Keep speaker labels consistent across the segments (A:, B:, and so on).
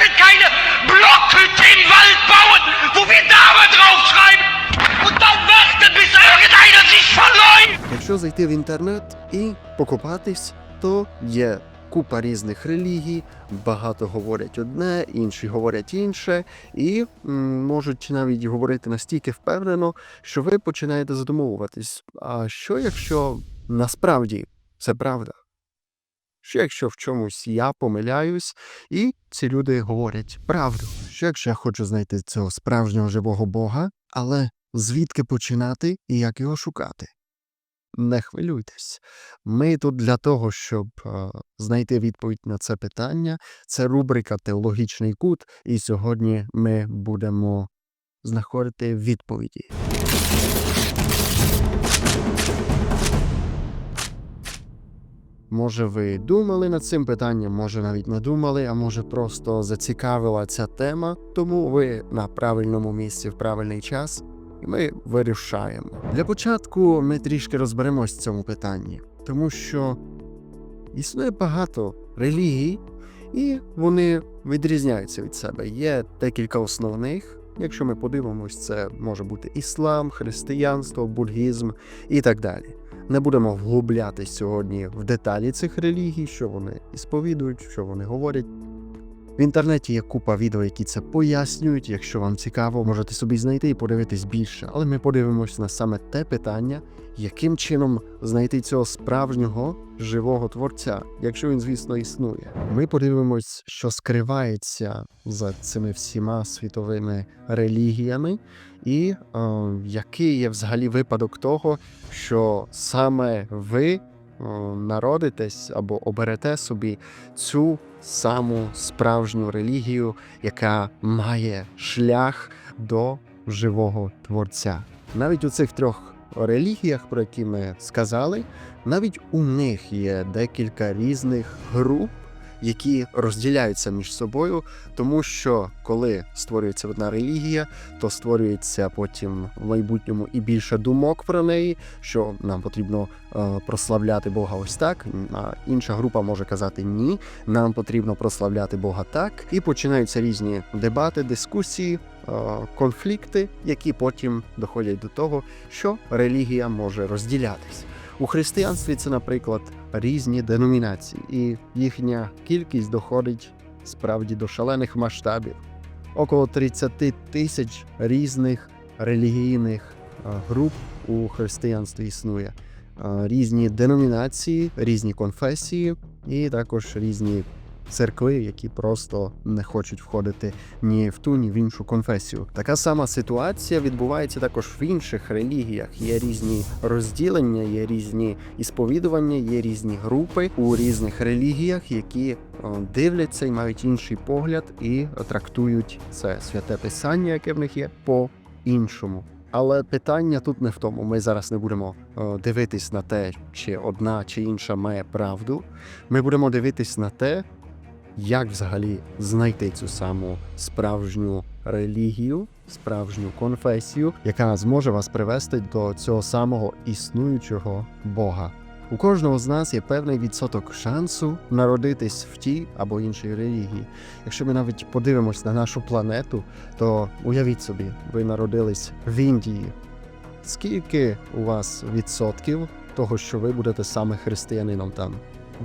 A: können keine Blockhütte im Wald bauen, wo wir Namen draufschreiben und dann warten, bis irgendeiner sich verläuft.
B: Якщо зайти в інтернет і покопатись, то є купа різних релігій, багато говорять одне, інші говорять інше, і м, можуть навіть говорити настільки впевнено, що ви починаєте задумовуватись. А що якщо насправді це правда? Що якщо в чомусь я помиляюсь, і ці люди говорять правду? Що якщо я хочу знайти цього справжнього живого Бога, але звідки починати і як його шукати? Не хвилюйтесь. Ми тут для того, щоб е, знайти відповідь на це питання. Це рубрика Теологічний кут, і сьогодні ми будемо знаходити відповіді. Може, ви думали над цим питанням, може навіть не думали, а може просто зацікавила ця тема, тому ви на правильному місці в правильний час, і ми вирішаємо. Для початку ми трішки розберемось в цьому питанні, тому що існує багато релігій, і вони відрізняються від себе. Є декілька основних. Якщо ми подивимось, це може бути іслам, християнство, буддізм і так далі. Не будемо вглублятись сьогодні в деталі цих релігій, що вони сповідують, що вони говорять. В інтернеті є купа відео, які це пояснюють. Якщо вам цікаво, можете собі знайти і подивитись більше. Але ми подивимось на саме те питання, яким чином знайти цього справжнього живого творця, якщо він, звісно, існує. Ми подивимось, що скривається за цими всіма світовими релігіями, і е, який є взагалі випадок того, що саме ви народитесь або оберете собі цю саму справжню релігію, яка має шлях до живого творця. Навіть у цих трьох релігіях, про які ми сказали, навіть у них є декілька різних груп. Які розділяються між собою, тому що коли створюється одна релігія, то створюється потім в майбутньому і більше думок про неї, що нам потрібно е, прославляти Бога ось так. А інша група може казати ні, нам потрібно прославляти Бога так. І починаються різні дебати, дискусії, е, конфлікти, які потім доходять до того, що релігія може розділятись. У християнстві це, наприклад, різні деномінації, і їхня кількість доходить справді до шалених масштабів. Около 30 тисяч різних релігійних е, груп у християнстві існує. Е, Різні деномінації, різні конфесії, і також різні церкви, які просто не хочуть входити ні в ту, ні в іншу конфесію. Така сама ситуація відбувається також в інших релігіях. Є різні розділення, є різні ісповідування, є різні групи у різних релігіях, які дивляться і мають інший погляд і трактують це святе писання, яке в них є, по-іншому. Але питання тут не в тому. Ми зараз не будемо о, дивитись на те, чи одна чи інша має правду. Ми будемо дивитись на те, як взагалі знайти цю саму справжню релігію, справжню конфесію, яка зможе вас привести до цього самого існуючого Бога. У кожного з нас є певний відсоток шансу народитись в тій або іншій релігії. Якщо ми навіть подивимось на нашу планету, то уявіть собі, ви народились в Індії. Скільки у вас відсотків того, що ви будете саме християнином там?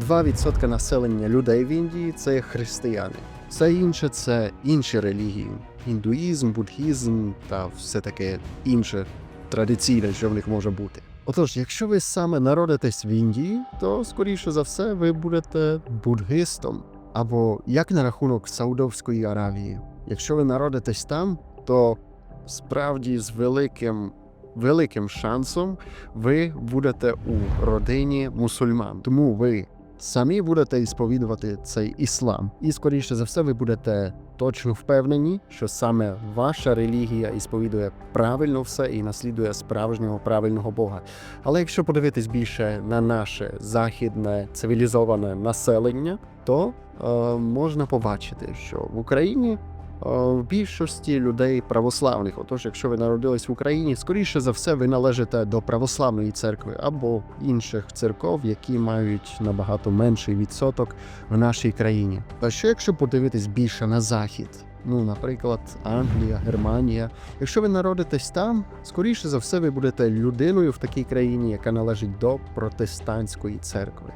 B: 2% населення людей в Індії це християни. Все інше це інші релігії: індуїзм, буддізм та все таке інше традиційне, що в них може бути. Отож, якщо ви саме народитесь в Індії, то скоріше за все ви будете буддистом. Або як на рахунок Саудовської Аравії. Якщо ви народитесь там, то справді з великим великим шансом ви будете у родині мусульман. Тому ви самі будете сповідувати цей іслам. І скоріше за все, ви будете точно впевнені, що саме ваша релігія ісповідує правильно все і наслідує справжнього правильного Бога. Але якщо подивитись більше на наше західне цивілізоване населення, то е, можна побачити, що в Україні в більшості людей православних. Отож, якщо ви народились в Україні, скоріше за все, ви належите до православної церкви або інших церков, які мають набагато менший відсоток в нашій країні. А що якщо подивитись більше на захід? Ну, наприклад, Англія, Германія. Якщо ви народитесь там, скоріше за все, ви будете людиною в такій країні, яка належить до протестантської церкви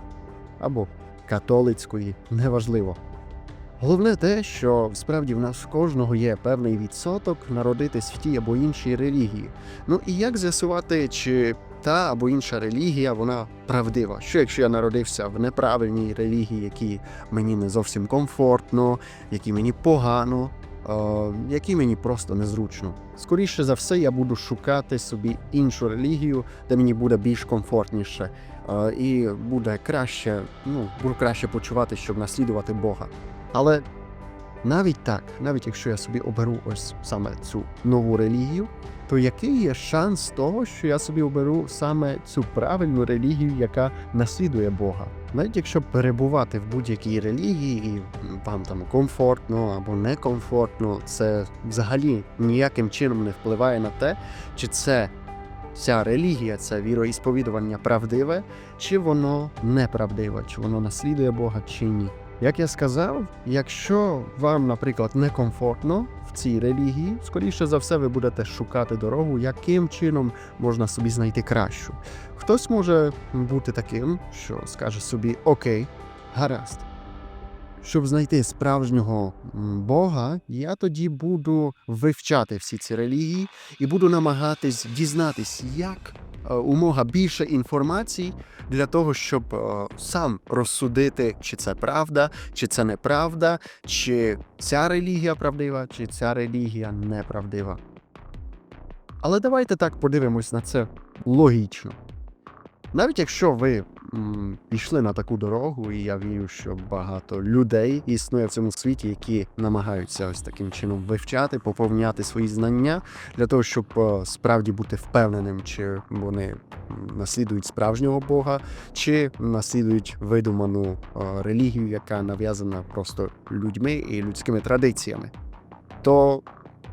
B: або католицької, неважливо. Головне те, що справді в нас кожного є певний відсоток народитись в тій або іншій релігії. Ну і як з'ясувати, чи та або інша релігія вона правдива? Що якщо я народився в неправильній релігії, які мені не зовсім комфортно, які мені погано, е, які мені просто незручно? Скоріше за все, я буду шукати собі іншу релігію, де мені буде більш комфортніше, е, і буде краще, ну буду краще почувати, щоб наслідувати Бога. Але навіть так, навіть якщо я собі оберу ось саме цю нову релігію, то який є шанс того, що я собі оберу саме цю правильну релігію, яка наслідує Бога? Навіть якщо перебувати в будь-якій релігії, і вам там комфортно або некомфортно, це взагалі ніяким чином не впливає на те, чи це ця релігія, це віроісповідування правдиве, чи воно неправдиве, чи воно наслідує Бога, чи ні. Як я сказав, якщо вам, наприклад, некомфортно в цій релігії, скоріше за все, ви будете шукати дорогу, яким чином можна собі знайти кращу. Хтось може бути таким, що скаже собі Окей, гаразд. Щоб знайти справжнього Бога, я тоді буду вивчати всі ці релігії і буду намагатись дізнатись, як е, умога більше інформації для того, щоб е, сам розсудити, чи це правда, чи це неправда, чи ця релігія правдива, чи ця релігія неправдива. Але давайте так подивимось на це логічно. Навіть якщо ви пішли на таку дорогу, і я вірю, що багато людей існує в цьому світі, які намагаються ось таким чином вивчати, поповняти свої знання для того, щоб е, справді бути впевненим, чи вони наслідують справжнього Бога, чи наслідують видуману е, релігію, яка нав'язана просто людьми і людськими традиціями. То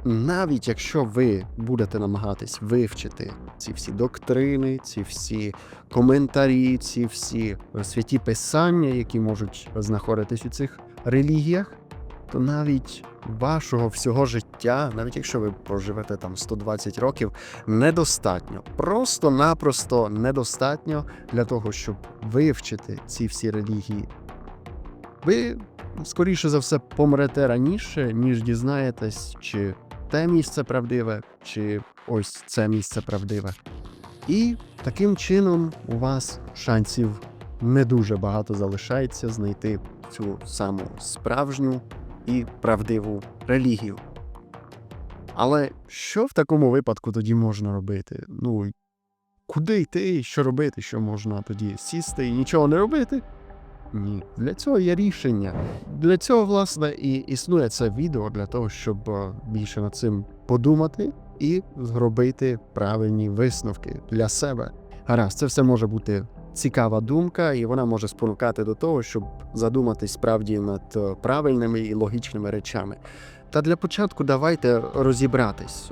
B: навіть якщо ви будете намагатись вивчити ці всі доктрини, ці всі коментарі, ці всі е, святі писання, які можуть знаходитись у цих релігіях, то навіть вашого всього життя, навіть якщо ви проживете там 120 років, недостатньо. Просто-напросто недостатньо для того, щоб вивчити ці всі релігії. Ви, скоріше за все, помрете раніше, ніж дізнаєтесь, чи те місце правдиве, чи ось це місце правдиве. І таким чином у вас шансів не дуже багато залишається знайти цю саму справжню і правдиву релігію. Але що в такому випадку тоді можна робити? Ну, куди йти, що робити, що можна тоді сісти і нічого не робити? Ні, для цього є рішення. Для цього, власне, і існує це відео для того, щоб е, більше над цим подумати і зробити правильні висновки для себе. Гаразд, це все може бути цікава думка, і вона може спонукати до того, щоб задуматись справді над е, правильними і логічними речами. Та для початку давайте розібратись,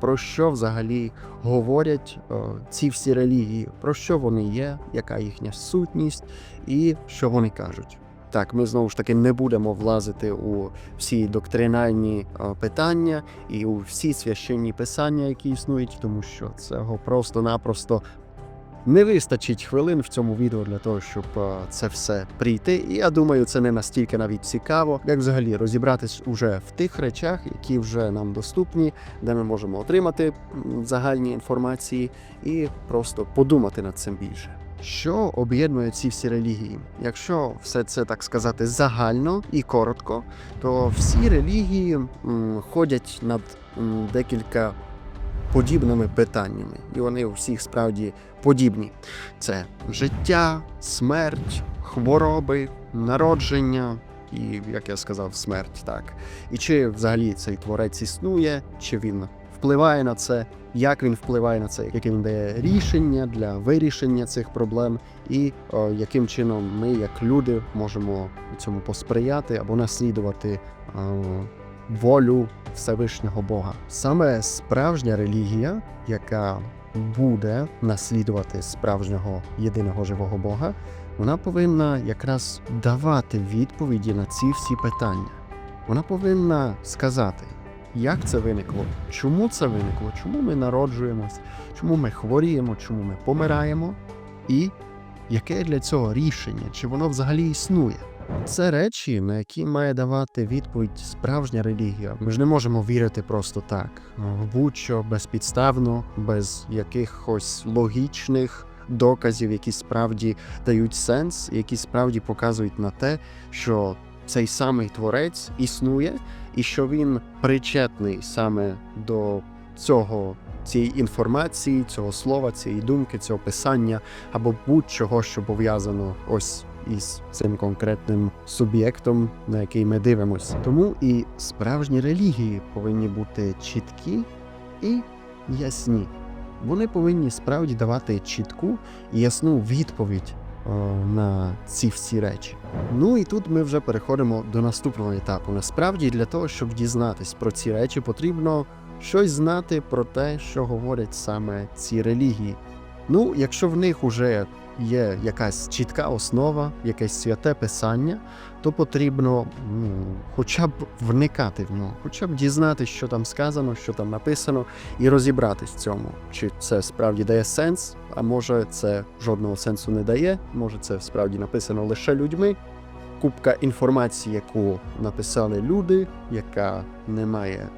B: про що взагалі говорять ці всі релігії, про що вони є, яка їхня сутність і що вони кажуть. Так, ми знову ж таки не будемо влазити у всі доктринальні питання і у всі священні писання, які існують, тому що цього просто-напросто не вистачить хвилин в цьому відео для того, щоб е, це все прийти. І я думаю, це не настільки навіть цікаво, як взагалі розібратись уже в тих речах, які вже нам доступні, де ми можемо отримати загальні інформації і просто подумати над цим більше. Що об'єднує ці всі релігії? Якщо все це так сказати загально і коротко, то всі релігії ходять над декілька подібними питаннями, і вони у всіх справді подібні: це життя, смерть, хвороби, народження. І, як я сказав, смерть так. І чи взагалі цей творець існує, чи він впливає на це, як він впливає на це, він дає рішення для вирішення цих проблем, і о, яким чином ми, як люди, можемо цьому посприяти або наслідувати о, волю Всевишнього Бога. Саме справжня релігія, яка буде наслідувати справжнього єдиного живого Бога, вона повинна якраз давати відповіді на ці всі питання. Вона повинна сказати, як це виникло, чому це виникло, чому ми народжуємось, чому ми хворіємо, чому ми помираємо, і яке для цього рішення, чи воно взагалі існує. Це речі, на які має давати відповідь справжня релігія. Ми ж не можемо вірити просто так, в будь-що безпідставно, без якихось логічних доказів, які справді дають сенс, які справді показують на те, що цей самий творець існує, і що він причетний саме до цього. Цієї інформації, цього слова, цієї думки, цього писання або будь-чого, що пов'язано ось із цим конкретним суб'єктом, на який ми дивимося. Тому і справжні релігії повинні бути чіткі і ясні. Вони повинні справді давати чітку і ясну відповідь е, на ці всі речі. Ну і тут ми вже переходимо до наступного етапу. Насправді, для того, щоб дізнатись про ці речі, потрібно щось знати про те, що говорять саме ці релігії. Ну, якщо в них уже є якась чітка основа, якесь святе писання, то потрібно ну, хоча б вникати в нього, хоча б дізнатися, що там сказано, що там написано, і розібратись в цьому, чи це справді дає сенс, а може це жодного сенсу не дає, може це справді написано лише людьми. Купка інформації, яку написали люди, яка не має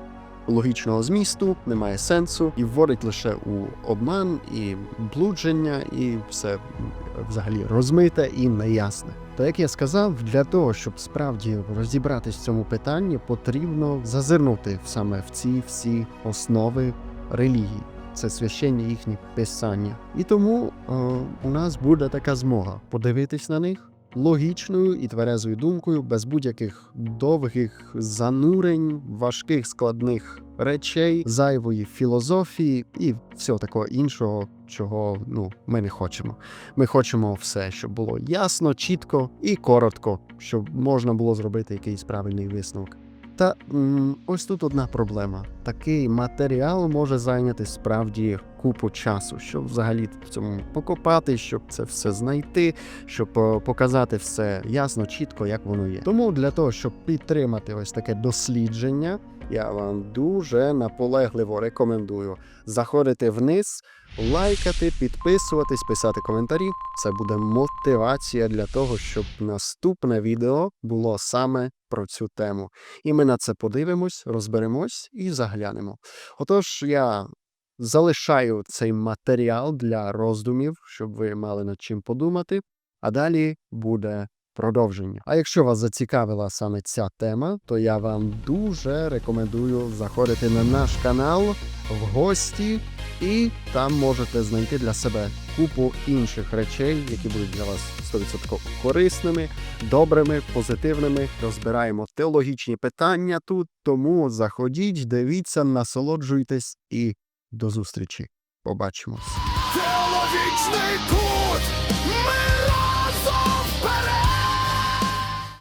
B: логічного змісту, не має сенсу і вводить лише у обман і блудження, і все взагалі розмите і неясне. То як я сказав, для того, щоб справді розібратись в цьому питанні, потрібно зазирнути саме в ці всі основи релігії. Це священні їхні писання. І тому е, у нас буде така змога подивитись на них логічною і тверезою думкою, без будь-яких довгих занурень, важких складних речей, зайвої філозофії і всього такого іншого, чого ну ми не хочемо. Ми хочемо все, щоб було ясно, чітко і коротко, щоб можна було зробити якийсь правильний висновок. Та м, ось тут одна проблема: такий матеріал може зайняти справді купу часу, щоб взагалі в цьому покопати, щоб це все знайти, щоб е, показати все ясно, чітко, як воно є. Тому для того, щоб підтримати ось таке дослідження, я вам дуже наполегливо рекомендую заходити вниз, лайкати, підписуватись, писати коментарі. Це буде мотивація для того, щоб наступне відео було саме про цю тему. І ми на це подивимось, розберемось і заглянемо. Отож, я залишаю цей матеріал для роздумів, щоб ви мали над чим подумати. А далі буде продовження. А якщо вас зацікавила саме ця тема, то я вам дуже рекомендую заходити на наш канал в гості, і там можете знайти для себе купу інших речей, які будуть для вас 100% корисними, добрими, позитивними. Розбираємо теологічні питання тут. Тому заходіть, дивіться, насолоджуйтесь і до зустрічі. Побачимось.
C: Теологічний кут. Ми разом!